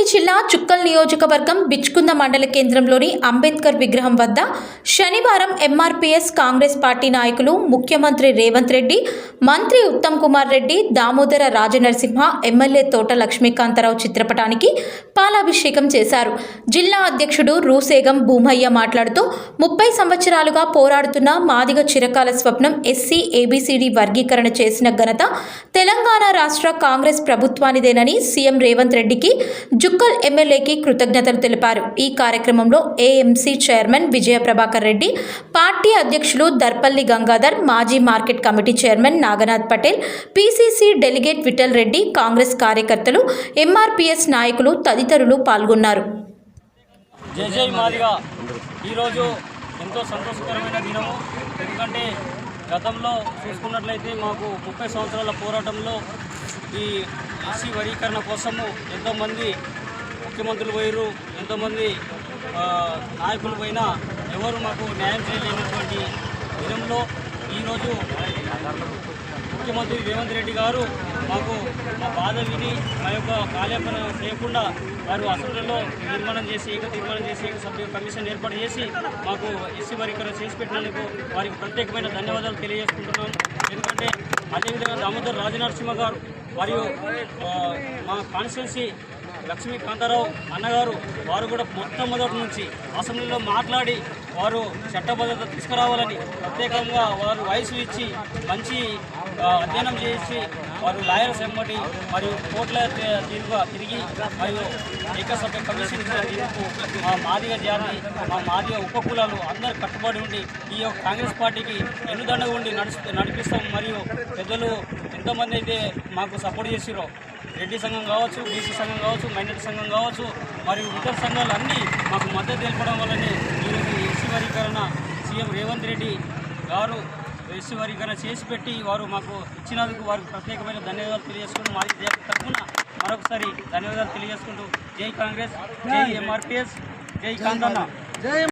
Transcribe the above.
చుక్కల్ నియోజకవర్గం బిచ్కుంద మండల కేంద్రంలోని అంబేద్కర్ విగ్రహం వద్ద శనివారం ఎంఆర్పీఎస్ కాంగ్రెస్ పార్టీ నాయకులు ముఖ్యమంత్రి రేవంత్ రెడ్డి మంత్రి ఉత్తమ్ కుమార్ రెడ్డి దామోదర రాజనరసింహ ఎమ్మెల్యే తోట లక్ష్మీకాంతరావు చిత్రపటానికి పాలాభిషేకం చేశారు. జిల్లా అధ్యక్షుడు రూసేగం భూమయ్య మాట్లాడుతూ ముప్పై సంవత్సరాలుగా పోరాడుతున్న మాదిగ చిరకాల స్వప్నం ఎస్సీ ఏబీసీడీ వర్గీకరణ చేసిన ఘనత తెలంగాణ రాష్ట్ర కాంగ్రెస్ ప్రభుత్వానిదేనని సీఎం రేవంత్ రెడ్డికి జుక్కల్ ఎమ్మెల్యేకి కృతజ్ఞతలు తెలిపారు. ఈ కార్యక్రమంలో AMC chairman Vijaya Prabhakar Reddy party అధ్యక్షులు దర్పల్లి గంగాధర్ మాజీ market committee chairman Naganath Patel PCC delegate Vittal Reddy Congress కార్యకర్తలు ఎంఆర్పీఎస్ నాయకులు తదితరులు పాల్గొన్నారు. ఈరోజు ఎంతో సంతోషకరమైన దినము. ఎందుకంటే గతంలో చూసుకున్నట్లయితే మాకు ముప్పై సంవత్సరాల పోరాటంలో ఈ ఆసీ వర్గీకరణ కోసము ఎంతోమంది ముఖ్యమంత్రులు పోయారు ఎంతోమంది నాయకులు పోయినా ఎవరు మాకు న్యాయం చేయలేనటువంటి దినంలో ఈరోజు ముఖ్యమంత్రి రేవంత్ రెడ్డి గారు మాకు మా బాధ విని మా యొక్క కార్యక్రమం చేయకుండా వారు అసెంబ్లీలో నిర్మాణం చేసి ఏక తీర్మానం చేసి ఏక సభ్య కమిషన్ ఏర్పాటు చేసి మాకు ఎస్సీ వర్గీకరణ చేసి పెట్టినందుకు వారికి ప్రత్యేకమైన ధన్యవాదాలు తెలియజేసుకుంటున్నాం ఎందుకంటే అదేవిధంగా దామోదర్ రాజనరసింహ గారు మరియు మా కాన్స్టిట్యున్సీ లక్ష్మీ కాంతారావు అన్నగారు వారు కూడా మొట్టమొదటి నుంచి అసెంబ్లీలో మాట్లాడి వారు చట్టబద్ధత తీసుకురావాలని ప్రత్యేకంగా వారు వయసు ఇచ్చి మంచి అధ్యయనం చేసి వారు లాయర్స్ ఎమ్మటి మరియు కోర్టుల తీరుగా తిరిగి మరియు ఏకసభ్య కమిషన్ తీర్పు మా మాదిగ జాతి మా మాదిగ ఉపకులాలు అందరు కట్టుబడి ఉండి ఈ యొక్క కాంగ్రెస్ పార్టీకి ఎన్నుదండగా ఉండి నడుస్తూ నడిపిస్తాం మరియు పెద్దలు ఎంతోమంది అయితే మాకు సపోర్ట్ చేసిరో రెడ్డి సంఘం కావచ్చు బీసీ సంఘం కావచ్చు మైనార్టీ సంఘం కావచ్చు మరియు ఇతర సంఘాలు అన్నీ మాకు మద్దతు తెలపడం వల్లనే ఈరోజు ఎస్సీ వర్గీకరణ సీఎం రేవంత్ రెడ్డి గారు ఎస్సీ వర్గీకరణ చేసి పెట్టి వారు మాకు ఇచ్చినందుకు వారికి ప్రత్యేకమైన ధన్యవాదాలు తెలియజేసుకుంటూ మాది జాతి తరఫున మరొకసారి ధన్యవాదాలు తెలియజేసుకుంటూ జై కాంగ్రెస్ జై ఎంఆర్పిఎస్ జై కాంతన్న